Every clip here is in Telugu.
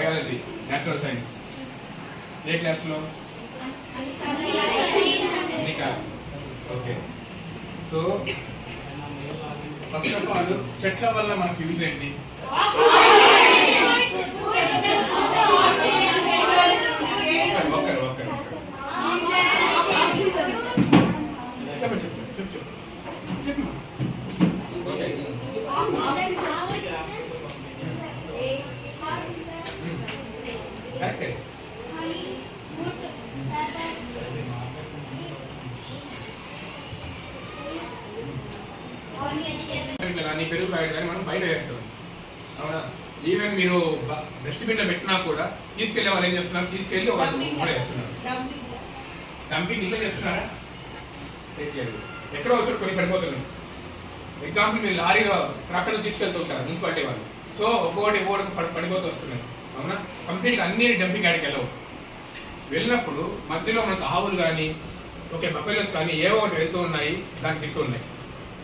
బయాలజీ నేచురల్ సైన్స్ ఏ క్లాస్లో? Okay. So first of all చెట్ల వల్ల మనకి యూజ్ ఏంటి? ఒకరు ఒకరు చెప్పండి చెప్పండి చెప్పు చెప్పు. చెప్పు. కానీ పెరుగు ప్యాకెట్ కానీ మనం బయట వేస్తాం. అవునా? ఈవెన్ మీరు డస్ట్బిన్లో పెట్టినా కూడా తీసుకెళ్ళే వాళ్ళు ఏం చేస్తున్నారు? తీసుకెళ్ళి ఒక వేస్తున్నారు. డంపింగ్ ఇంకా చేస్తున్నారా. ఎక్కడో వచ్చి కొన్ని పడిపోతున్నాయి. ఎగ్జాంపుల్ మీరు లారీలో ట్రాక్టర్ తీసుకెళ్తుంటారు మున్సిపాలిటీ వాళ్ళు. సో ఒక్కొక్కటి ఒక్కొక్కటి పడి పడిపోతూ వస్తున్నాయి. అవునా? కంప్లీట్గా అన్ని డంపింగ్ యాడికి వెళ్ళవు. వెళ్ళినప్పుడు మధ్యలో మనకు ఆవులు కానీ ఓకే బఫెలోస్ కానీ ఏవో ఒకటి వెళ్తూ ఉన్నాయి దాన్ని తింటూ ఉన్నాయి.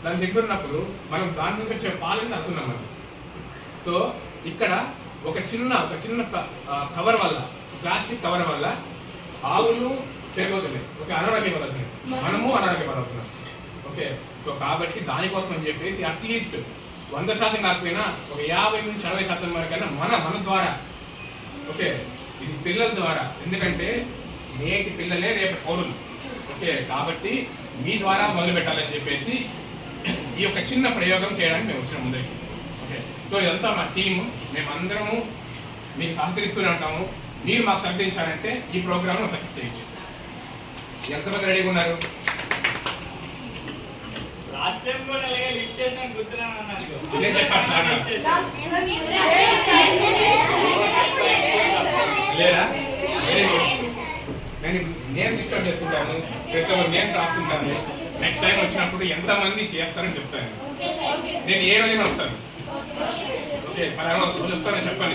దాని దగ్గర ఉన్నప్పుడు మనం దాని నుంచి వచ్చే పాలని తగ్గుతున్నాం మనం సో ఇక్కడ ఒక చిన్న ఒక చిన్న కవర్ వల్ల ప్లాస్టిక్ కవర్ వల్ల ఆవులు చేరిపోతున్నాయి ఒక అనారోగ్య పడుతున్నాయి మనము అనారోగ్య పడుతున్నాం ఓకే సో కాబట్టి దానికోసం అని చెప్పేసి అట్లీస్ట్ వంద శాతం కాకపోయినా ఒక యాభై నుంచి అరవై శాతం వరకైనా మన మన ద్వారా. ఓకే ఇది పిల్లల ద్వారా. ఎందుకంటే నేటి పిల్లలే రేపు పౌరులు. ఓకే కాబట్టి మీ ద్వారా మొదలు పెట్టాలని చెప్పేసి ఈ యొక్క చిన్న ప్రయోగం చేయడానికి మేము వచ్చిన ముందరికి. ఓకే సో ఇదంతా మా టీము మేమందరము మీకు సహకరిస్తూనే ఉంటాము. మీరు మాకు సహకరించారంటే ఈ ప్రోగ్రామ్ సక్సెస్ చేయొచ్చు. ఎంతమంది రెడీగా ఉన్నారు? లాస్ట్ టైం కూడా అలాగే లిఫ్ట్ చేసాం గుర్తున్నాను అన్నారు. ఇదే చెప్పాను గుడ్ నేను చేసుకుంటాను. ప్రతి ఒక్కరు నేమ్స్ రాసుకుంటాను. నెక్స్ట్ టైం వచ్చినప్పుడు ఎంతమంది చేస్తారని చెప్తాను. నేను ఏ రోజైనా వస్తాను? ఓకే పలానా రోజు వస్తానని చెప్పాను